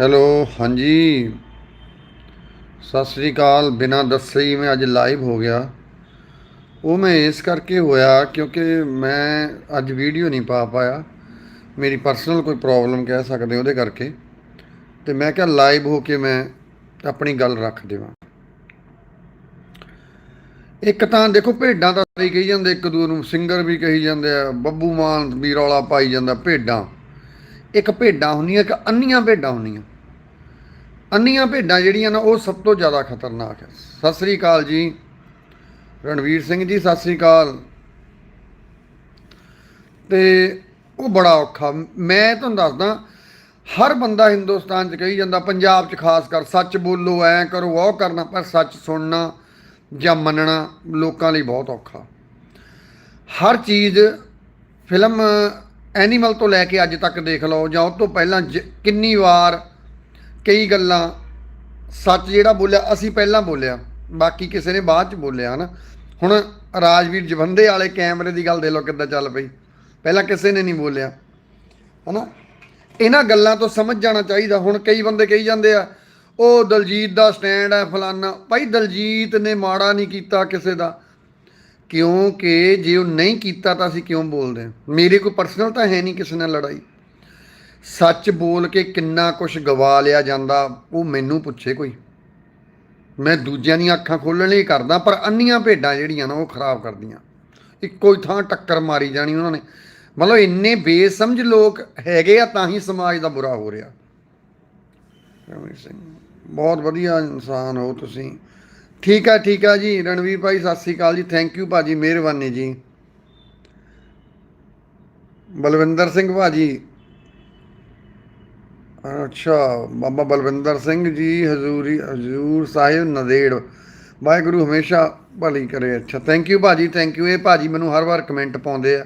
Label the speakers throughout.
Speaker 1: Hello, ਹਾਂਜੀ। ਸਤਿ ਸ੍ਰੀ ਅਕਾਲ, ਬਿਨਾਂ ਦੱਸੇ ਹੀ ਮੈਂ ਅੱਜ ਲਾਈਵ ਹੋ ਗਿਆ। ਉਹ ਮੈਂ ਇਸ ਕਰਕੇ ਹੋਇਆ ਕਿਉਂਕਿ ਮੈਂ ਅੱਜ ਵੀਡੀਓ ਨਹੀਂ ਪਾ ਪਾਇਆ। ਮੇਰੀ ਪਰਸਨਲ ਕੋਈ ਪ੍ਰੋਬਲਮ ਕਹਿ ਸਕਦੇ ਉਹਦੇ ਕਰਕੇ। ਤੇ ਮੈਂ ਕਿਹਾ ਲਾਈਵ ਹੋ ਕੇ ਮੈਂ ਆਪਣੀ ਗੱਲ ਰੱਖ ਦੇਵਾਂ। ਇੱਕ ਤਾਂ ਦੇਖੋ ਭੇਡਾਂ ਤਾਂ ਹੀ ਕਹੀ ਜਾਂਦੇ, ਇੱਕ ਦੂਜੇ ਨੂੰ ਸਿੰਗਰ ਵੀ ਕਹੀ ਜਾਂਦੇ ਆ, ਬੱਬੂ ਮਾਨ ਵੀ ਰੌਲਾ ਪਾਈ ਜਾਂਦਾ ਭੇਡਾਂ। ਇੱਕ ਭੇਡਾਂ ਹੁੰਦੀਆਂ, ਇੱਕ ਅੰਨੀਆਂ ਭੇਡਾਂ ਹੁੰਦੀਆਂ। ਅੰਨੀਆਂ ਭੇਡਾਂ ਜਿਹੜੀਆਂ ਨਾ, ਉਹ ਸਭ ਤੋਂ ਜ਼ਿਆਦਾ ਖਤਰਨਾਕ ਹੈ। ਸਤਿ ਸ੍ਰੀ ਅਕਾਲ ਜੀ। ਰਣਵੀਰ ਸਿੰਘ ਜੀ, ਸਤਿ ਸ੍ਰੀ ਅਕਾਲ। ਤੇ ਉਹ ਬੜਾ ਔਖਾ। ਮੈਂ ਤੁਹਾਨੂੰ ਦੱਸਦਾ, ਹਰ ਬੰਦਾ ਹਿੰਦੁਸਤਾਨ 'ਚ ਕਹੀ ਜਾਂਦਾ, ਪੰਜਾਬ 'ਚ ਖਾਸ ਕਰ, ਸੱਚ ਬੋਲੋ, ਐ ਕਰੋ, ਉਹ ਕਰਨਾ, ਪਰ ਸੱਚ ਸੁਣਨਾ ਜਾਂ ਮੰਨਣਾ ਲੋਕਾਂ ਲਈ ਬਹੁਤ ਔਖਾ। ਹਰ ਚੀਜ਼, ਫਿਲਮ ਐਨੀਮਲ ਤੋਂ ਲੈ ਕੇ ਅੱਜ ਤੱਕ ਦੇਖ ਲਓ ਜਾਂ ਉਹ ਤੋਂ ਪਹਿਲਾਂ ਜ- ਕਿੰਨੀ ਵਾਰ ਕਈ ਗੱਲਾਂ ਸੱਚ ਜਿਹੜਾ ਬੋਲਿਆ, ਅਸੀਂ ਪਹਿਲਾਂ ਬੋਲਿਆ, ਬਾਕੀ ਕਿਸੇ ਨੇ ਬਾਅਦ ਚ ਬੋਲਿਆ, ਹਨਾ? ਹੁਣ ਰਾਜਵੀਰ ਜਵੰਦੇ ਵਾਲੇ ਕੈਮਰੇ ਦੀ ਗੱਲ ਦੇ ਲਓ ਕਿੱਦਾਂ ਚੱਲ ਪਈ। ਪਹਿਲਾਂ ਕਿਸੇ ਨੇ ਨਹੀਂ ਬੋਲਿਆ, ਹਨਾ? ਇਹਨਾਂ ਗੱਲਾਂ ਤੋਂ ਸਮਝ ਜਾਣਾ ਚਾਹੀਦਾ। ਹੁਣ ਕਈ ਬੰਦੇ ਕਹੀ ਜਾਂਦੇ ਆ, ਉਹ ਦਲਜੀਤ ਦਾ ਸਟੈਂਡ ਹੈ ਫਲਾਨਾ। ਭਾਈ ਦਲਜੀਤ ਨੇ ਮਾੜਾ ਨਹੀਂ ਕੀਤਾ ਕਿਸੇ ਦਾ। ਕਿਉਂਕਿ ਜੇ ਉਹ ਨਹੀਂ ਕੀਤਾ ਤਾਂ ਅਸੀਂ ਕਿਉਂ ਬੋਲਦੇ ਹਾਂ? ਮੇਰੀ ਕੋਈ ਪਰਸਨਲ ਤਾਂ ਹੈ ਨਹੀਂ ਕਿਸੇ ਨਾਲ ਲੜਾਈ। ਸੱਚ ਬੋਲ ਕੇ ਕਿੰਨਾ ਕੁਝ ਗਵਾ ਲਿਆ ਜਾਂਦਾ, ਉਹ ਮੈਨੂੰ ਪੁੱਛੇ ਕੋਈ। ਮੈਂ ਦੂਜਿਆਂ ਦੀਆਂ ਅੱਖਾਂ ਖੋਲਣ ਲਈ ਕਰਦਾ, ਪਰ ਅੰਨੀਆਂ ਭੇਡਾਂ ਜਿਹੜੀਆਂ ਨਾ ਉਹ ਖਰਾਬ ਕਰਦੀਆਂ। ਇੱਕੋ ਹੀ ਥਾਂ ਟੱਕਰ ਮਾਰੀ ਜਾਣੀ ਉਹਨਾਂ ਨੇ। ਮਤਲਬ ਇੰਨੇ ਬੇਸਮਝ ਲੋਕ ਹੈਗੇ ਆ, ਤਾਂ ਹੀ ਸਮਾਜ ਦਾ ਬੁਰਾ ਹੋ ਰਿਹਾ। ਰਮੇਸ਼ ਸਿੰਘ, ਬਹੁਤ ਵਧੀਆ ਇਨਸਾਨ ਹੋ ਤੁਸੀਂ। ਠੀਕ ਆ ਠੀਕ ਆ ਜੀ। ਰਣਵੀਰ ਭਾਈ, ਸਤਿ ਸ੍ਰੀ ਅਕਾਲ ਜੀ। ਥੈਂਕ ਯੂ ਭਾਜੀ, ਮਿਹਰਬਾਨੀ ਜੀ। ਬਲਵਿੰਦਰ ਸਿੰਘ ਭਾਜੀ। ਅੱਛਾ, ਬਾਬਾ ਬਲਵਿੰਦਰ ਸਿੰਘ ਜੀ, ਹਜ਼ੂਰੀ, ਹਜ਼ੂਰ ਸਾਹਿਬ, ਨਦੇੜ। ਵਾਹਿਗੁਰੂ ਹਮੇਸ਼ਾ ਭਲੀ ਕਰੇ। ਅੱਛਾ ਥੈਂਕ ਯੂ ਭਾਜੀ ਥੈਂਕ ਯੂ ਇਹ ਭਾਜੀ ਮੈਨੂੰ ਹਰ ਵਾਰ ਕਮੈਂਟ ਪਾਉਂਦੇ ਆ।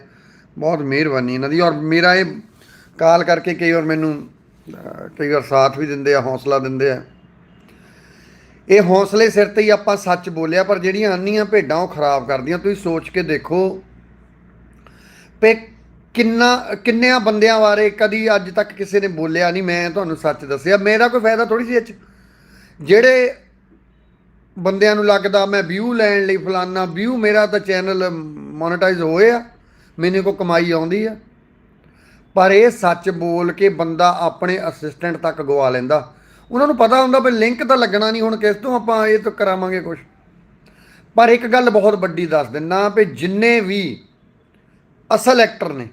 Speaker 1: ਬਹੁਤ ਮਿਹਰਬਾਨੀ ਇਹਨਾਂ ਦੀ। ਔਰ ਮੇਰਾ ਇਹ ਕਾਲ ਕਰਕੇ ਕਈ ਵਾਰ ਮੈਨੂੰ ਕਈ ਵਾਰ ਸਾਥ ਵੀ ਦਿੰਦੇ ਆ, ਹੌਸਲਾ ਦਿੰਦੇ ਆ। ਇਹ ਹੌਸਲੇ ਸਿਰ ਤੇ ਹੀ ਆਪਾਂ ਸੱਚ ਬੋਲਿਆ, ਪਰ ਜਿਹੜੀਆਂ ਅੰਨੀਆਂ ਭੇਡਾਂ ਉਹ ਖਰਾਬ ਕਰਦੀਆਂ। ਤੁਸੀਂ ਸੋਚ ਕੇ ਦੇਖੋ ਪੇ ਕਿੰਨਾ, ਕਿੰਨਿਆਂ ਬੰਦਿਆਂ ਬਾਰੇ ਕਦੀ ਅੱਜ ਤੱਕ ਕਿਸੇ ਨੇ ਬੋਲਿਆ ਨਹੀਂ, ਮੈਂ ਤੁਹਾਨੂੰ ਸੱਚ ਦੱਸਿਆ। ਮੇਰਾ ਕੋਈ ਫਾਇਦਾ ਥੋੜੀ ਸੀ ਇਹ 'ਚ। ਜਿਹੜੇ ਬੰਦਿਆਂ ਨੂੰ ਲੱਗਦਾ ਮੈਂ ਵਿਊ ਲੈਣ ਲਈ ਫਲਾਨਾ ਵਿਊ ਮੇਰਾ ਤਾਂ ਚੈਨਲ ਮੋਨੇਟਾਈਜ਼ ਹੋਏ ਆ, ਮੈਨੂੰ ਕੋ ਕਮਾਈ ਆਉਂਦੀ ਆ। ਪਰ ਇਹ ਸੱਚ ਬੋਲ ਕੇ ਬੰਦਾ ਆਪਣੇ ਅਸਿਸਟੈਂਟ ਤੱਕ ਗਵਾ ਲੈਂਦਾ। ਉਹਨਾਂ ਨੂੰ ਪਤਾ ਹੁੰਦਾ ਵੀ ਲਿੰਕ ਤਾਂ ਲੱਗਣਾ ਨਹੀਂ ਹੁਣ ਕਿਸ ਤੋਂ ਆਪਾਂ ਇਹ ਤੋਂ ਕਰਾਵਾਂਗੇ ਕੁਝ ਪਰ ਇੱਕ ਗੱਲ ਬਹੁਤ ਵੱਡੀ ਦੱਸ ਦਿੰਨਾ ਵੀ ਜਿੰਨੇ ਵੀ ਅਸਲ ਐਕਟਰ ਨੇ,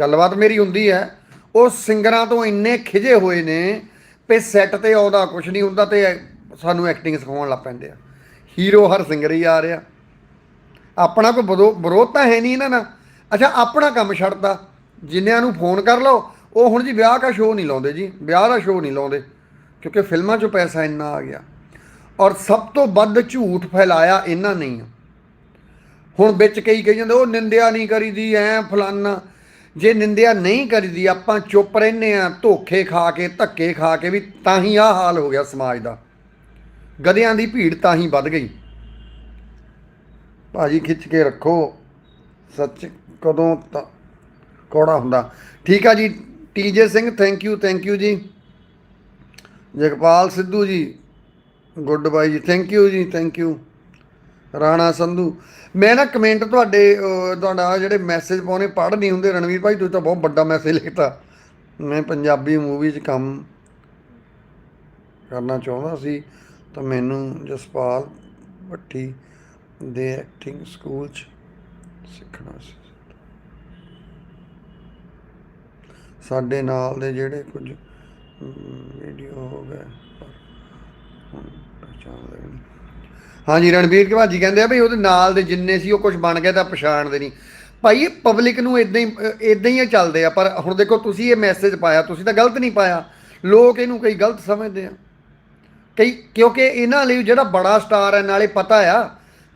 Speaker 1: ਗੱਲਬਾਤ ਮੇਰੀ ਹੁੰਦੀ ਹੈ, ਉਹ ਸਿੰਗਰਾਂ ਤੋਂ ਇੰਨੇ ਖਿਜੇ ਹੋਏ ਨੇ ਵੀ ਸੈੱਟ ਤੇ ਆਉਂਦਾ ਕੁਝ ਨਹੀਂ ਹੁੰਦਾ ਤੇ ਸਾਨੂੰ ਐਕਟਿੰਗ ਸਿਖਾਉਣ ਲੱਗ ਪੈਂਦੇ ਆ। ਹੀਰੋ ਹਰ ਸਿੰਗਰ ਹੀ ਆ ਰਿਹਾ। ਆਪਣਾ ਕੋਈ ਵਿਰੋ- ਵਿਰੋਧ ਤਾਂ ਹੈ ਨਹੀਂ ਇਹਨਾਂ ਨਾਲ। ਅੱਛਾ, ਆਪਣਾ ਕੰਮ ਛੱਡਦਾ ਜਿੰਨਿਆਂ ਨੂੰ ਫੋਨ ਕਰ ਲਓ, ਉਹ ਹੁਣ ਜੀ ਵਿਆਹ ਦਾ ਸ਼ੋਅ ਨਹੀਂ ਲਾਉਂਦੇ ਜੀ, ਵਿਆਹ ਦਾ ਸ਼ੋਅ ਨਹੀਂ ਲਾਉਂਦੇ। ਕਿਉਂਕਿ ਫਿਲਮਾਂ 'ਚੋਂ ਪੈਸਾ ਇੰਨਾ ਆ ਗਿਆ। ਔਰ ਸਭ ਤੋਂ ਵੱਧ ਝੂਠ ਫੈਲਾਇਆ ਇਹਨਾਂ ਨੇ ਹੁਣ ਵਿੱਚ ਕਈ ਕਹੀ ਜਾਂਦੇ, ਉਹ ਨਿੰਦਿਆ ਨਹੀਂ ਕਰੀਦੀ, ਐ ਫਲਾਨਾ। ਜੇ ਨਿੰਦਿਆ ਨਹੀਂ ਕਰੀਦੀ, ਆਪਾਂ ਚੁੱਪ ਰਹਿੰਦੇ ਆ, ਧੋਖੇ ਖਾ ਕੇ, ਧੱਕੇ ਖਾ ਕੇ ਵੀ ਤਾਂ ਹੀ ਆਹ ਹਾਲ ਹੋ ਗਿਆ ਸਮਾਜ ਦਾ। ਗਧਿਆਂ ਦੀ ਭੀੜ ਤਾਂ ਹੀ ਵੱਧ ਗਈ। ਭਾਜੀ ਖਿੱਚ ਕੇ ਰੱਖੋ। ਸੱਚ ਕਦੋਂ ਤਾਂ ਕੌੜਾ ਹੁੰਦਾ। ਠੀਕ ਆ ਜੀ TJ Singh thank you thank you ji. Jagpal Sidhu ji, good bye ji thank you ji thank you Rana Sandhu, ਮੈਂ ਨਾ ਕਮੈਂਟ ਤੁਹਾਡੇ ਤੁਹਾਡਾ ਜਿਹੜੇ ਮੈਸੇਜ ਪਾਉਣੇ, ਪੜ੍ਹ ਨਹੀਂ ਹੁੰਦੇ। ਰਣਵੀਰ ਭਾਈ, ਤੁਸੀਂ ਤਾਂ ਬਹੁਤ ਵੱਡਾ ਮੈਸੇਜ ਲਿਖਤਾ। ਮੈਂ ਪੰਜਾਬੀ ਮੂਵੀ 'ਚ ਕੰਮ ਕਰਨਾ ਚਾਹੁੰਦਾ ਸੀ, ਤਾਂ ਮੈਨੂੰ ਜਸਪਾਲ ਭੱਟੀ ਦੇ ਐਕਟਿੰਗ ਸਕੂਲ 'ਚ ਸਿੱਖਣਾ ਸੀ। ਸਾਡੇ ਨਾਲ ਦੇ ਜਿਹੜੇ ਕੁਝ ਵੀਡੀਓ ਹੋ ਗਏ ਹੁਣ ਪਛਾਣ ਲੈਣੀ। ਹਾਂਜੀ, ਰਣਬੀਰ ਕੇ ਭਾਜੀ ਕਹਿੰਦੇ ਆ ਵੀ ਉਹਦੇ ਨਾਲ ਦੇ ਜਿੰਨੇ ਸੀ ਉਹ ਕੁਝ ਬਣ ਗਿਆ ਤਾਂ ਪਛਾਣਦੇ ਨਹੀਂ। ਭਾਈ, ਇਹ ਪਬਲਿਕ ਨੂੰ ਇਦਾਂ ਹੀ ਇਦਾਂ ਹੀ ਚੱਲਦੇ ਆ, ਪਰ ਹੁਣ ਦੇਖੋ ਤੁਸੀਂ ਇਹ ਮੈਸੇਜ ਪਾਇਆ, ਤੁਸੀਂ ਤਾਂ ਗਲਤ ਨਹੀਂ ਪਾਇਆ। ਲੋਕ ਇਹਨੂੰ ਕਈ ਗਲਤ ਸਮਝਦੇ ਆ। ਕਈ, ਕਿਉਂਕਿ ਇਹਨਾਂ ਲਈ ਜਿਹੜਾ ਬੜਾ ਸਟਾਰ ਹੈ, ਨਾਲੇ ਪਤਾ ਆ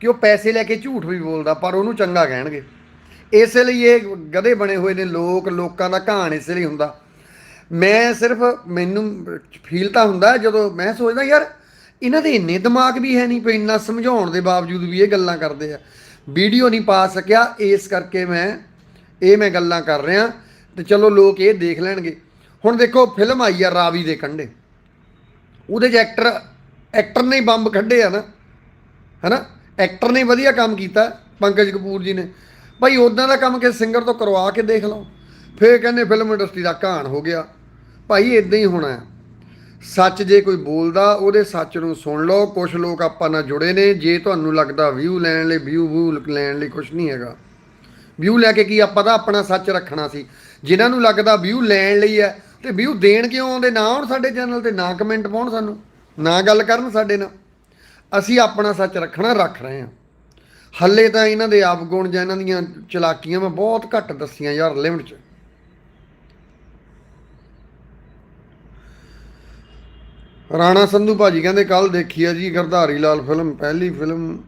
Speaker 1: ਕਿ ਉਹ ਪੈਸੇ ਲੈ ਕੇ ਝੂਠ ਵੀ ਬੋਲਦਾ, ਪਰ ਉਹਨੂੰ ਚੰਗਾ ਕਹਿਣਗੇ। ਇਸੇ ਲਈ ਇਹ ਗਧੇ ਬਣੇ ਹੋਏ ਨੇ ਲੋਕ, ਲੋਕਾਂ ਦਾ ਕਹਾਣ ਇਸੇ ਲਈ ਹੁੰਦਾ। ਮੈਂ ਸਿਰਫ ਮੈਨੂੰ ਫੀਲ ਤਾਂ ਹੁੰਦਾ ਜਦੋਂ ਮੈਂ ਸੋਚਦਾ ਯਾਰ, ਇਹਨਾਂ ਦੇ ਇੰਨੇ ਦਿਮਾਗ ਵੀ ਹੈ ਨਹੀਂ ਪਈ ਇੰਨਾ ਸਮਝਾਉਣ ਦੇ ਬਾਵਜੂਦ ਵੀ ਇਹ ਗੱਲਾਂ ਕਰਦੇ ਆ। ਵੀਡੀਓ ਨਹੀਂ ਪਾ ਸਕਿਆ, ਇਸ ਕਰਕੇ ਮੈਂ ਇਹ ਮੈਂ ਗੱਲਾਂ ਕਰ ਰਿਹਾ ਤੇ ਚਲੋ ਲੋਕ ਇਹ ਦੇਖ ਲੈਣਗੇ। ਹੁਣ ਦੇਖੋ ਫਿਲਮ ਆਈ ਆ ਰਾਵੀ ਦੇ ਕੰਢੇ। ਉਹਦੇ 'ਚ ਐਕਟਰ ਐਕਟਰ ਨੇ ਬੰਬ ਕੱਢੇ ਆ ਨਾ। ਹੈਨਾ? ਐਕਟਰ ਨੇ ਵਧੀਆ ਕੰਮ ਕੀਤਾ, ਪੰਕਜ ਕਪੂਰ ਜੀ ਨੇ। ਭਾਈ ਉਦਾਂ ਦਾ ਕੰਮ ਕਿ ਸਿੰਗਰ ਤੋਂ ਕਰਵਾ ਕੇ ਦੇਖ ਲਓ। ਫੇਰ ਕਹਿੰਦੇ ਫਿਲਮ ਇੰਡਸਟਰੀ ਦਾ ਘਾਣ ਹੋ ਗਿਆ। ਭਾਈ ਇਦਾਂ ਹੀ ਹੋਣਾ ਸੱਚ ਜੇ ਕੋਈ ਬੋਲਦਾ, ਉਹਦੇ ਸੱਚ ਨੂੰ ਸੁਣ ਲਓ। ਕੁਝ ਲੋਕ ਆਪਾਂ ਨਾਲ ਜੁੜੇ ਨੇ। ਜੇ ਤੁਹਾਨੂੰ ਲੱਗਦਾ ਵਿਊ ਲੈਣ ਲਈ ਵਿਊ ਵਿਊ ਲੈਣ ਲਈ ਕੁਝ ਨਹੀਂ ਹੈਗਾ। ਵਿਊ ਲੈ ਕੇ ਕੀ ਆਪਾਂ ਤਾਂ ਆਪਣਾ ਸੱਚ ਰੱਖਣਾ ਸੀ। ਜਿਨ੍ਹਾਂ ਨੂੰ ਲੱਗਦਾ ਵਿਊ ਲੈਣ ਲਈ ਹੈ, ਤੇ ਵਿਊ ਦੇਣ ਕਿਉਂ ਆਉਂਦੇ? ਨਾ ਆਉਣ ਸਾਡੇ ਚੈਨਲ ਤੇ, ਨਾ ਕਮੈਂਟ ਪਾਉਣ ਸਾਨੂੰ। ਨਾ ਗੱਲ ਕਰਨ ਸਾਡੇ ਨਾਲ। ਅਸੀਂ ਆਪਣਾ ਸੱਚ ਰੱਖਣਾ ਰੱਖ ਰਹੇ ਹਾਂ। ਹੱਲੇ ਤਾਂ ਇਹਨਾਂ ਦੇ ਆਪ ਗੁਣ ਜਾਂ ਇਹਨਾਂ ਦੀਆਂ ਚਲਾਕੀਆਂ ਮੈਂ ਬਹੁਤ ਘੱਟ ਦੱਸੀਆਂ ਯਾਰ ਲਿਮਟ 'ਚ। ਰਾਣਾ ਸੰਧੂ ਭਾਜੀ ਕਹਿੰਦੇ ਕੱਲ ਦੇਖੀ ਆ ਜੀ ਗਰਧਾਰੀ ਲਾਲ ਫਿਲਮ, ਪਹਿਲੀ ਫਿਲਮ।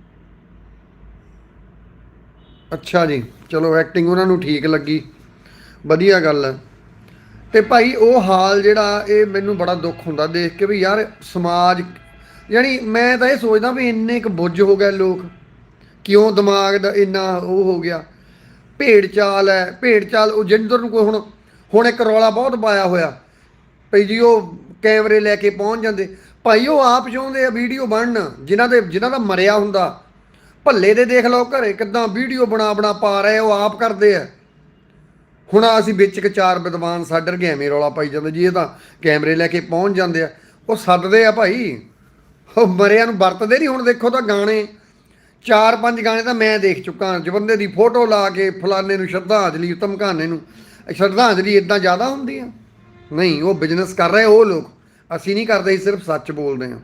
Speaker 1: ਅੱਛਾ ਜੀ, ਚਲੋ ਐਕਟਿੰਗ ਉਹਨਾਂ ਨੂੰ ਠੀਕ ਲੱਗੀ। ਵਧੀਆ ਗੱਲ ਹੈ ਤੇ ਭਾਈ ਉਹ ਹਾਲ ਜਿਹੜਾ, ਇਹ ਮੈਨੂੰ ਬੜਾ ਦੁੱਖ ਹੁੰਦਾ ਦੇਖ ਕੇ ਵੀ ਯਾਰ ਸਮਾਜ, ਯਾਨੀ ਮੈਂ ਤਾਂ ਇਹ ਸੋਚਦਾ ਵੀ ਇੰਨੇ ਕੁ ਬੁੱਝ ਹੋ ਗਏ ਲੋਕ। ਕਿਉਂ ਦਿਮਾਗ ਦਾ ਇੰਨਾ ਉਹ ਹੋ ਗਿਆ। ਭੇਡ ਚਾਲ ਹੈ, ਭੇਡ ਚਾਲ, ਉਹ ਜਿੰਦਰ ਨੂੰ ਕੋਈ ਹੁਣ ਹੁਣ ਇੱਕ ਰੌਲਾ ਬਹੁਤ ਪਾਇਆ ਹੋਇਆ। ਭਈ ਜੀ ਉਹ ਕੈਮਰੇ ਲੈ ਕੇ ਪਹੁੰਚ ਜਾਂਦੇ। ਭਾਈ ਉਹ ਆਪ ਚਾਹੁੰਦੇ ਆ ਵੀਡੀਓ ਬਣਨ, ਜਿਨ੍ਹਾਂ ਦੇ ਜਿਨ੍ਹਾਂ ਦਾ ਮਰਿਆ ਹੁੰਦਾ। ਭੱਲੇ ਦੇ ਦੇਖ ਲਓ ਘਰੇ ਕਿਦਾਂ ਵੀਡੀਓ ਬਣਾ ਬਣਾ ਪਾ ਰਹੇ ਉਹ ਆਪ ਕਰਦੇ ਆ। ਹੁਣ ਅਸੀਂ ਵਿੱਚ ਇੱਕ ਚਾਰ ਵਿਦਵਾਨ ਸਾਡਰ ਵਰਗੇ ਐਵੇਂ ਰੌਲਾ ਪਾਈ ਜਾਂਦੇ, ਜੀ ਇਹ ਤਾਂ ਕੈਮਰੇ ਲੈ ਕੇ ਪਹੁੰਚ ਜਾਂਦੇ ਆ। ਉਹ ਸੱਦਦੇ ਆ ਭਾਈ, ਉਹ ਮਰਿਆਂ ਨੂੰ ਵਰਤਦੇ ਨਹੀਂ ਹੁਣ, ਦੇਖੋ ਤਾਂ ਗਾਣੇ। ਚਾਰ ਪੰਜ ਗਾਣੇ ਤਾਂ ਮੈਂ ਦੇਖ ਚੁੱਕਾ, ਜਵੰਦੇ ਦੀ ਫੋਟੋ ਲਾ ਕੇ ਫਲਾਣੇ ਨੂੰ ਸ਼ਰਧਾਂਜਲੀ ਧਮਕਾਨੇ ਨੂੰ। ਸ਼ਰਧਾਂਜਲੀ ਇਦਾਂ ਜ਼ਿਆਦਾ ਹੁੰਦੀ ਆ। ਨਹੀਂ, ਉਹ ਬਿਜ਼ਨਸ ਕਰ ਰਹੇ ਉਹ ਲੋਕ। ਅਸੀਂ ਨਹੀਂ ਕਰਦੇ ਸਿਰਫ ਸੱਚ ਬੋਲਦੇ ਹਾਂ।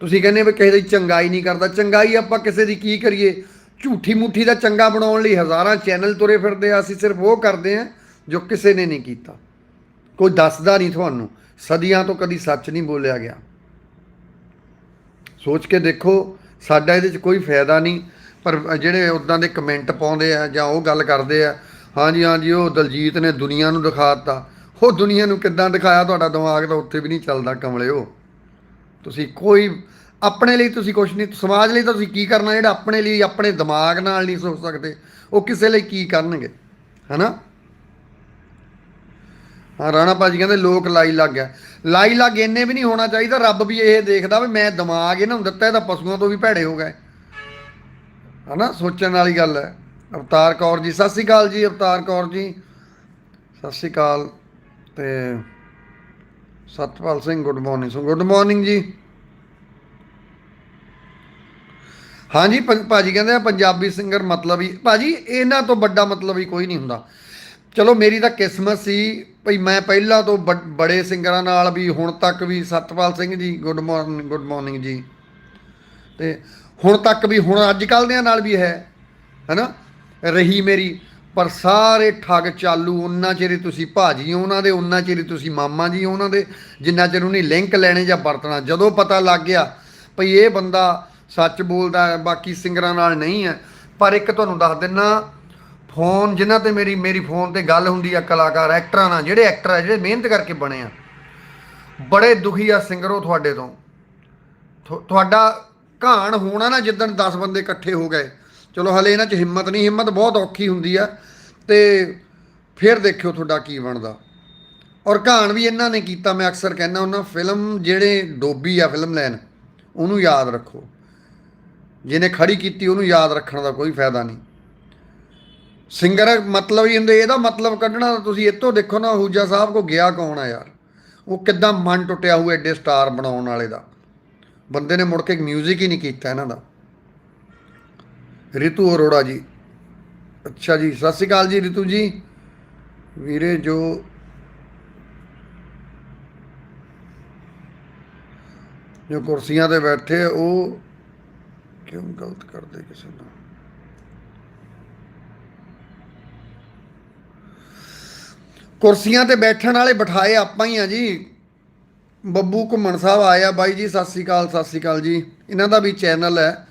Speaker 1: ਤੁਸੀਂ ਕਹਿੰਦੇ ਵੀ ਕਿਸੇ ਦੀ ਚੰਗਾਈ ਨਹੀਂ ਕਰਦਾ। ਚੰਗਾਈ ਆਪਾਂ ਕਿਸੇ ਦੀ ਕੀ ਕਰੀਏ? ਝੂਠੀ ਮੁੱਠੀ ਦਾ ਚੰਗਾ ਬਣਾਉਣ ਲਈ ਹਜ਼ਾਰਾਂ ਚੈਨਲ ਤੁਰੇ ਫਿਰਦੇ ਆ। ਅਸੀਂ ਸਿਰਫ ਉਹ ਕਰਦੇ ਆ ਜੋ ਕਿਸੇ ਨੇ ਨਹੀਂ ਕੀਤਾ। ਕੋਈ ਦੱਸਦਾ ਨਹੀਂ ਤੁਹਾਨੂੰ। ਸਦੀਆਂ ਤੋਂ ਕਦੀ ਸੱਚ ਨਹੀਂ ਬੋਲਿਆ ਗਿਆ। ਸੋਚ ਕੇ ਦੇਖੋ, ਸਾਡਾ ਇਹਦੇ 'ਚ ਕੋਈ ਫਾਇਦਾ ਨਹੀਂ। ਪਰ ਜਿਹੜੇ ਉਦਾਂ ਦੇ ਕਮੈਂਟ ਪਾਉਂਦੇ ਆ ਜਾਂ ਉਹ ਗੱਲ ਕਰਦੇ ਆ, ਹਾਂਜੀ ਹਾਂਜੀ, ਉਹ ਦਲਜੀਤ ਨੇ ਦੁਨੀਆ ਨੂੰ ਦਿਖਾਤਾ ਉਹ ਦੁਨੀਆ ਨੂੰ ਕਿੱਦਾਂ ਦਿਖਾਇਆ ਤੁਹਾਡਾ ਦਿਮਾਗ ਤਾਂ ਉੱਥੇ ਵੀ ਨਹੀਂ ਚੱਲਦਾ ਕਮਲਿਓ। ਤੁਸੀਂ ਕੋਈ ਆਪਣੇ ਲਈ ਤੁਸੀਂ ਕੁਝ ਨਹੀਂ, ਸਮਾਜ ਲਈ ਤਾਂ ਤੁਸੀਂ ਕੀ ਕਰਨਾ, ਜਿਹੜਾ ਆਪਣੇ ਲਈ, ਆਪਣੇ ਦਿਮਾਗ ਨਾਲ ਨਹੀਂ ਸੋਚ ਸਕਦੇ, ਉਹ ਕਿਸੇ ਲਈ ਕੀ ਕਰਨਗੇ, ਹਨਾ? ਹਾਂ, ਰਾਣਾ ਭਾਜੀ ਕਹਿੰਦੇ ਲੋਕ ਲਾਈ ਲੱਗ ਗਿਆ ਲਾਈ ਲੱਗ ਇੰਨੇ ਵੀ ਨਹੀਂ ਹੋਣਾ ਚਾਹੀਦਾ, ਰੱਬ ਵੀ ਇਹ ਦੇਖਦਾ ਵੀ ਮੈਂ ਦਿਮਾਗ ਇਹਨਾਂ ਨੂੰ ਦਿੱਤਾ, ਇਹ ਤਾਂ ਪਸ਼ੂਆਂ ਤੋਂ ਵੀ ਭੈੜੇ ਹੋ ਗਏ। ਹਨਾ? ਸੋਚਣ ਵਾਲੀ ਗੱਲ ਹੈ। ਅਵਤਾਰ ਕੌਰ ਜੀ, ਸਤਿ ਸ਼੍ਰੀ ਅਕਾਲ ਜੀ, ਅਵਤਾਰ ਕੌਰ ਜੀ। ਸਤਿ ਸ਼੍ਰੀ ਅਕਾਲ। ਤੇ Satpal Singh good morning so good morning ji. ਹਾਂਜੀ ਪੰ- ਭਾਜੀ ਕਹਿੰਦੇ ਆ ਪੰਜਾਬੀ ਸਿੰਗਰ ਮਤਲਬ ਹੀ ਭਾਜੀ, ਇਹਨਾਂ ਤੋਂ ਵੱਡਾ ਮਤਲਬ ਹੀ ਕੋਈ ਨਹੀਂ ਹੁੰਦਾ। ਚਲੋ ਮੇਰੀ ਤਾਂ ਕਿਸਮਤ ਸੀ ਭਈ ਮੈਂ ਪਹਿਲਾਂ ਤੋਂ ਬ- ਬੜੇ ਸਿੰਗਰਾਂ ਨਾਲ ਵੀ ਹੁਣ ਤੱਕ ਵੀ Satpal Singh ji good morning good morning ਜੀ। ਤੇ ਹੁਣ ਤੱਕ ਵੀ ਹੁਣ ਅੱਜ ਕੱਲ੍ਹ ਦਿਆਂ ਨਾਲ ਵੀ ਹੈ, ਹੈਨਾ? ਰਹੀ ਮੇਰੀ। ਪਰ ਸਾਰੇ ਠੱਗ ਚਾਲੂ, ਉਹਨਾਂ ਚਿਰ ਹੀ ਤੁਸੀਂ ਭਾਜੀ ਉਹਨਾਂ ਦੇ, ਉਹਨਾਂ ਚਿਰ ਤੁਸੀਂ ਮਾਮਾ ਜੀ ਉਹਨਾਂ ਦੇ, ਜਿੰਨਾ ਚਿਰ ਉਹਨੇ ਲਿੰਕ ਲੈਣੇ ਜਾਂ ਵਰਤਣਾ। ਜਦੋਂ ਪਤਾ ਲੱਗ ਗਿਆ ਭਈ ਇਹ ਬੰਦਾ ਸੱਚ ਬੋਲਦਾ ਹੈ, ਬਾਕੀ ਸਿੰਗਰਾਂ ਨਾਲ ਨਹੀਂ ਹੈ, ਪਰ ਇੱਕ ਤੁਹਾਨੂੰ ਦੱਸ ਦਿੰਨਾ, ਫੋਨ ਜਿਨ੍ਹਾਂ ਤੇ ਮੇਰੀ ਮੇਰੀ ਫੋਨ ਤੇ ਗੱਲ ਹੁੰਦੀ ਆ ਕਲਾਕਾਰ, ਐਕਟਰਾਂ ਨਾਲ, ਜਿਹੜੇ ਐਕਟਰ ਆ, ਜਿਹੜੇ ਮਿਹਨਤ ਕਰਕੇ ਬਣੇ ਆ, ਬੜੇ ਦੁਖੀ ਆ ਸਿੰਗਰੋ ਤੁਹਾਡੇ ਤੋਂ। ਤੁ- ਤੁਹਾਡਾ ਘਾਣ ਹੋਣਾ ਨਾ ਜਿੱਦਣ 10 ਬੰਦੇ ਇਕੱਠੇ ਹੋ ਗਏ ਚਲੋ ਹਲੇ ਇਹਨਾਂ 'ਚ ਹਿੰਮਤ ਨਹੀਂ, ਹਿੰਮਤ ਬਹੁਤ ਔਖੀ ਹੁੰਦੀ ਆ ਤੇ ਫਿਰ ਦੇਖਿਓ ਤੁਹਾਡਾ ਕੀ ਬਣਦਾ। ਔਰ ਘਾਣ ਵੀ ਇਹਨਾਂ ਨੇ ਕੀਤਾ, ਮੈਂ ਅਕਸਰ ਕਹਿੰਦਾ ਉਹਨਾਂ ਫਿਲਮ ਜਿਹੜੇ ਡੋਬੀ ਆ ਫਿਲਮ ਲੈਣ, ਉਹਨੂੰ ਯਾਦ ਰੱਖੋ। ਜਿਹਨੇ ਖੜੀ ਕੀਤੀ, ਉਹਨੂੰ ਯਾਦ ਰੱਖਣ ਦਾ ਕੋਈ ਫਾਇਦਾ ਨਹੀਂ। ਸਿੰਗਰ ਮਤਲਬ ਹੀ ਹੁੰਦੇ, ਇਹਦਾ ਮਤਲਬ ਕੱਢਣਾ ਤਾਂ ਤੁਸੀਂ ਇੱਥੋਂ ਦੇਖੋ ਨਾ ਹੂਜਾ ਸਾਹਿਬ ਕੋ ਗਿਆ ਕੌਣ ਆ ਯਾਰ? ਉਹ ਕਿੱਦਾਂ ਮਨ ਟੁੱਟਿਆ ਹੋਊ, ਐਡੇ ਸਟਾਰ ਬਣਾਉਣ ਵਾਲੇ ਦਾ। ਬੰਦੇ ਨੇ ਮੁੜ ਕੇ ਮਿਊਜ਼ਿਕ ਹੀ ਨਹੀਂ ਕੀਤਾ ਇਹਨਾਂ ਦਾ। ਰਿਤੂ ਅਰੋੜਾ ਜੀ। ਅੱਛਾ ਜੀ, ਸਤਿ ਸ਼੍ਰੀ ਅਕਾਲ ਜੀ ਰਿਤੂ ਜੀ। ਵੀਰੇ ਜੋ ਜੋ ਕੁਰਸੀਆਂ ਤੇ ਬੈਠੇ ਉਹ ਕਿਉਂ ਗਲਤ ਕਰਦੇ ਕਿਸੇ ਨੂੰ? ਕੁਰਸੀਆਂ ਤੇ ਬੈਠਣ ਵਾਲੇ ਬਿਠਾਏ ਆਪਾਂ ਹੀ ਆ ਜੀ। ਬੱਬੂ ਘੁੰਮਣ ਸਾਹਿਬ ਆਇਆ ਬਾਈ ਜੀ, ਸਤਿ ਸ੍ਰੀ ਅਕਾਲ, ਸਤਿ ਸ੍ਰੀ ਅਕਾਲ ਜੀ। ਇਹਨਾਂ ਦਾ ਵੀ ਚੈਨਲ ਹੈ।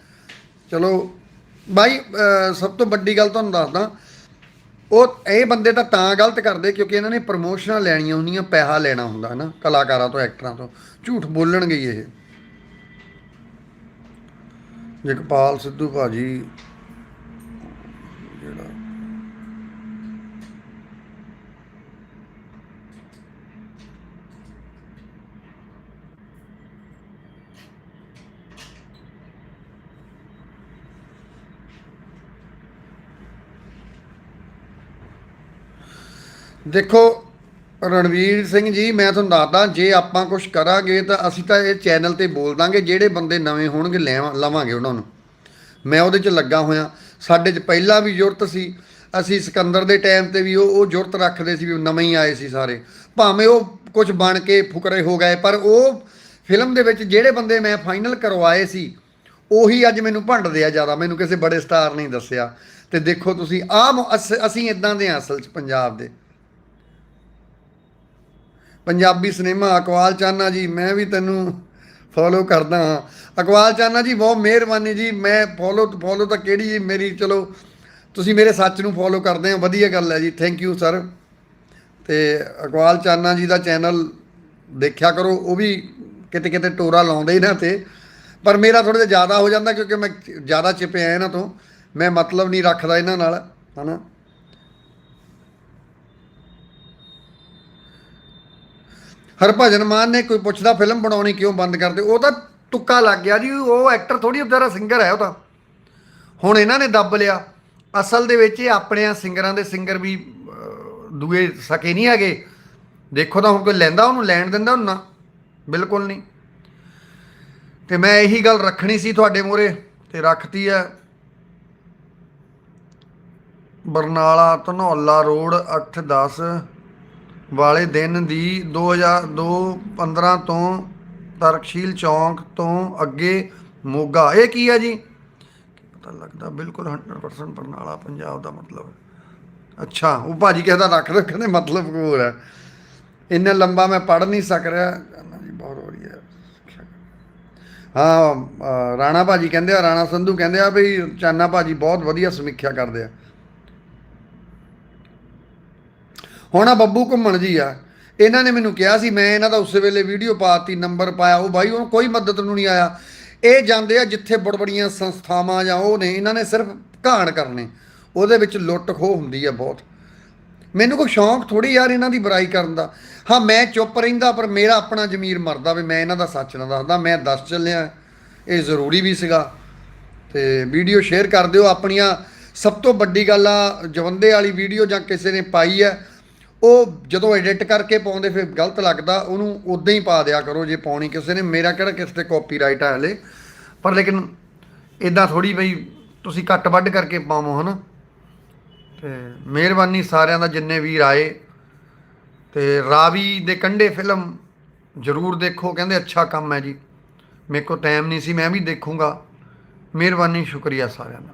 Speaker 1: ਚਲੋ ਬਾਈ ਸਭ ਤੋਂ ਵੱਡੀ ਗੱਲ ਤੁਹਾਨੂੰ ਦੱਸਦਾ, ਉਹ ਇਹ ਬੰਦੇ ਤਾਂ ਤਾਂ ਗਲਤ ਕਰਦੇ ਕਿਉਂਕਿ ਇਹਨਾਂ ਨੇ ਪ੍ਰਮੋਸ਼ਨਾਂ ਲੈਣੀਆਂ ਹੁੰਦੀਆਂ, ਪੈਸਾ ਲੈਣਾ ਹੁੰਦਾ ਹੈ ਨਾ ਕਲਾਕਾਰਾਂ ਤੋਂ ਐਕਟਰਾਂ ਤੋਂ, ਝੂਠ ਬੋਲਣਗੇ ਇਹ। ਜਗਪਾਲ ਸਿੱਧੂ ਭਾਜੀ ਜਿਹੜਾ ਦੇਖੋ, ਰਣਵੀਰ ਸਿੰਘ ਜੀ, ਮੈਂ ਤੁਹਾਨੂੰ ਦੱਸਦਾ, ਜੇ ਆਪਾਂ ਕੁਝ ਕਰਾਂਗੇ ਤਾਂ ਅਸੀਂ ਤਾਂ ਇਹ ਚੈਨਲ ਤੇ ਬੋਲ ਦਾਂਗੇ, ਜਿਹੜੇ ਬੰਦੇ ਨਵੇਂ ਹੋਣਗੇ, ਲੈਵਾਂ, ਲਵਾਂਗੇ ਉਹਨਾਂ ਨੂੰ। ਮੈਂ ਉਹਦੇ 'ਚ ਲੱਗਾ ਹੋਇਆ। ਸਾਡੇ 'ਚ ਪਹਿਲਾਂ ਵੀ ਜ਼ਰੂਰਤ ਸੀ। ਅਸੀਂ ਸਿਕੰਦਰ ਦੇ ਟਾਈਮ ਤੇ ਵੀ ਉਹ ਉਹ ਜ਼ਰੂਰਤ ਰੱਖਦੇ ਸੀ ਵੀ ਨਵੇਂ ਹੀ ਆਏ ਸੀ ਸਾਰੇ। ਭਾਵੇਂ ਉਹ ਕੁਝ ਬਣ ਕੇ ਫੁਕਰੇ ਹੋ ਗਏ, ਪਰ ਉਹ ਫਿਲਮ ਦੇ ਵਿੱਚ ਜਿਹੜੇ ਬੰਦੇ ਮੈਂ ਫਾਈਨਲ ਕਰਵਾਏ ਸੀ, ਉਹੀ ਅੱਜ ਮੈਨੂੰ ਭੰਡਦੇ ਆ ਜ਼ਿਆਦਾ। ਮੈਨੂੰ ਕਿਸੇ ਬੜੇ ਸਟਾਰ ਨਹੀਂ ਦੱਸਿਆ। ਤੇ ਦੇਖੋ ਤੁਸੀਂ ਆਮ ਅਸੀਂ ਇਦਾਂ ਦੇ ਹਾਂ ਅਸਲ 'ਚ ਪੰਜਾਬ ਦੇ। ਪੰਜਾਬੀ ਸਿਨੇਮਾ, ਅਕਵਾਲ ਚਾਨਾ ਜੀ, ਮੈਂ ਵੀ ਤੈਨੂੰ ਫੋਲੋ ਕਰਦਾ ਹਾਂ। ਅਕਵਾਲ ਚਾਨਾ ਜੀ, ਬਹੁਤ ਮਿਹਰਬਾਨੀ ਜੀ, ਮੈਂ ਫੋਲੋ ਫੋਲੋ ਤਾਂ ਕਿਹੜੀ ਜੀ, ਮੇਰੀ ਚਲੋ, ਤੁਸੀਂ ਮੇਰੇ ਸੱਚ ਨੂੰ ਫੋਲੋ ਕਰਦੇ ਹੋ, ਵਧੀਆ ਗੱਲ ਹੈ ਜੀ ਥੈਂਕ ਯੂ ਸਰ ਤੇ ਅਕਵਾਲ ਚਾਨਾ ਜੀ ਦਾ ਚੈਨਲ ਦੇਖਿਆ ਕਰੋ, ਉਹ ਵੀ ਕਿਤੇ ਕਿਤੇ ਟੋਰਾ ਲਾਉਂਦੇ ਇਹਨਾਂ ਤੇ, ਪਰ ਮੇਰਾ ਥੋੜਾ ਜਿਹਾ ਜ਼ਿਆਦਾ ਹੋ ਜਾਂਦਾ ਕਿਉਂਕਿ ਮੈਂ ਜ਼ਿਆਦਾ ਚਿਪਿਆ ਇਹਨਾਂ ਤੋਂ, ਮੈਂ ਮਤਲਬ ਨਹੀਂ ਰੱਖਦਾ ਇਹਨਾਂ ਨਾਲ, ਹਨਾ? ਹਰਭਜਨ ਮਾਨ ਨੇ ਕੋਈ ਪੁੱਛਦਾ ਫਿਲਮ ਬਣਾਉਣੀ ਕਿਉਂ ਬੰਦ ਕਰਦੇ ਉਹ ਤਾਂ ਤੁੱਕਾ ਲੱਗ ਗਿਆ ਜੀ, ਉਹ ਐਕਟਰ ਥੋੜੀ ਉਦਾਰਾ ਸਿੰਗਰ ਹੈ ਉਹ ਤਾਂ। ਹੁਣ ਇਹਨਾਂ ਨੇ ਦੱਬ ਲਿਆ। ਅਸਲ ਦੇ ਵਿੱਚ ਇਹ ਆਪਣਿਆਂ ਸਿੰਗਰਾਂ ਦੇ ਸਿੰਗਰ ਵੀ ਦੂਏ ਸਕੇ ਨਹੀਂ ਹੈਗੇ। ਦੇਖੋ ਤਾਂ ਹੁਣ ਕੋਈ ਲੈਂਦਾ ਉਹਨੂੰ, ਲੈਣ ਦਿੰਦਾ ਉਹਨੂੰ ਬਿਲਕੁਲ ਨਹੀਂ। ਤੇ ਮੈਂ ਇਹੀ ਗੱਲ ਰੱਖਣੀ ਸੀ ਤੁਹਾਡੇ ਮੂਹਰੇ, ਤੇ ਰੱਖਤੀ ਹੈ। ਬਰਨਾਲਾ ਧਨੌਲਾ ਰੋਡ 810 ਵਾਲੇ ਦਿਨ ਦੀ 2002 15 ਤੋਂ ਤਰਕਸ਼ੀਲ ਚੌਂਕ ਤੋਂ ਅੱਗੇ ਮੋਗਾ। ਇਹ ਕੀ ਹੈ ਜੀ? ਪਤਾ ਲੱਗਦਾ ਬਿਲਕੁਲ 100% ਬਰਨਾਲਾ ਪੰਜਾਬ ਦਾ ਮਤਲਬ। ਹੈ ਅੱਛਾ ਉਹ ਭਾਜੀ ਕਹਿੰਦਾ ਰੱਖ ਦੋ ਕਹਿੰਦੇ ਮਤਲਬ ਹੋਰ ਹੈ। ਇੰਨਾ ਲੰਬਾ ਮੈਂ ਪੜ੍ਹ ਨਹੀਂ ਸਕ ਰਿਹਾ। ਜਾਨਾ ਜੀ ਬਹੁਤ ਹੋ ਰਹੀ ਹੈ। ਹਾਂ ਅ, ਰਾਣਾ ਭਾਜੀ ਕਹਿੰਦੇ ਆ ਰਾਣਾ ਸੰਧੂ ਕਹਿੰਦੇ ਆ ਵੀ ਚਾਨਾ ਭਾਜੀ ਬਹੁਤ ਵਧੀਆ ਸਮੀਖਿਆ ਕਰਦੇ ਆ। ਹੁਣ ਆ ਬੱਬੂ ਘੁੰਮਣ ਜੀ ਆ। ਇਹਨਾਂ ਨੇ ਮੈਨੂੰ ਕਿਹਾ ਸੀ, ਮੈਂ ਇਹਨਾਂ ਦਾ ਉਸੇ ਵੇਲੇ ਵੀਡੀਓ ਪਾਤੀ, ਨੰਬਰ ਪਾਇਆ। ਉਹ ਬਾਈ, ਉਹਨੂੰ ਕੋਈ ਮਦਦ ਨੂੰ ਨਹੀਂ ਆਇਆ। ਇਹ ਜਾਂਦੇ ਆ ਜਿੱਥੇ ਬੜਬੜੀਆਂ ਸੰਸਥਾਵਾਂ ਜਾਂ ਉਹ ਨੇ, ਇਹਨਾਂ ਨੇ ਸਿਰਫ ਘਾਣ ਕਰਨੇ। ਉਹਦੇ ਵਿੱਚ ਲੁੱਟ ਖੋਹ ਹੁੰਦੀ ਆ ਬਹੁਤ। ਮੈਨੂੰ ਕੋਈ ਸ਼ੌਂਕ ਥੋੜੀ ਯਾਰ ਇਹਨਾਂ ਦੀ ਬੁਰਾਈ ਕਰਨ ਦਾ। ਹਾਂ, ਮੈਂ ਚੁੱਪ ਰਹਿੰਦਾ, ਪਰ ਮੇਰਾ ਆਪਣਾ ਜ਼ਮੀਰ ਮਰਦਾ ਵੀ। ਮੈਂ ਇਹਨਾਂ ਦਾ ਸੱਚ ਨਾ ਦੱਸਦਾ, ਮੈਂ ਦੱਸ ਚੱਲਿਆ। ਇਹ ਜ਼ਰੂਰੀ ਵੀ ਸੀਗਾ। ਤੇ ਵੀਡੀਓ ਸ਼ੇਅਰ ਕਰ ਦਿਓ। ਆਪਣੀਆਂ ਸਭ ਤੋਂ ਵੱਡੀ ਗੱਲ ਆ, ਜਵੰਦੇ ਵਾਲੀ ਵੀਡੀਓ ਜਾਂ ਕਿਸੇ ਨੇ ਪਾਈ ਹੈ ਉਹ ਜਦੋਂ ਐਡਿਟ ਕਰਕੇ ਪਾਉਂਦੇ, ਫਿਰ ਗਲਤ ਲੱਗਦਾ, ਉਹਨੂੰ ਉਦਾਂ ਹੀ ਪਾ ਦਿਆ ਕਰੋ ਜੇ ਪਾਉਣੀ ਕਿਸੇ ਨੇ। ਮੇਰਾ ਕਿਹੜਾ ਕਿਸੇ ਤੇ ਕਾਪੀਰਾਈਟ ਹੈ ਹਲੇ। ਪਰ ਲੇਕਿਨ ਇਦਾਂ ਥੋੜੀ ਬਈ ਤੁਸੀਂ ਕੱਟ ਵੱਢ ਕਰਕੇ ਪਾਵੋ, ਹਨਾ। ਤੇ ਮਿਹਰਬਾਨੀ ਸਾਰਿਆਂ ਦਾ, ਜਿੰਨੇ ਵੀਰ ਆਏ। ਤੇ ਰਾਵੀ ਦੇ ਕੰਢੇ ਫਿਲਮ ਜ਼ਰੂਰ ਦੇਖੋ, ਕਹਿੰਦੇ ਅੱਛਾ ਕੰਮ ਹੈ ਜੀ। ਮੇਰੇ ਕੋਲ ਟਾਈਮ ਨਹੀਂ ਸੀ, ਮੈਂ ਵੀ ਦੇਖੂੰਗਾ। ਮਿਹਰਬਾਨੀ, ਸ਼ੁਕਰੀਆ ਸਾਰਿਆਂ ਦਾ।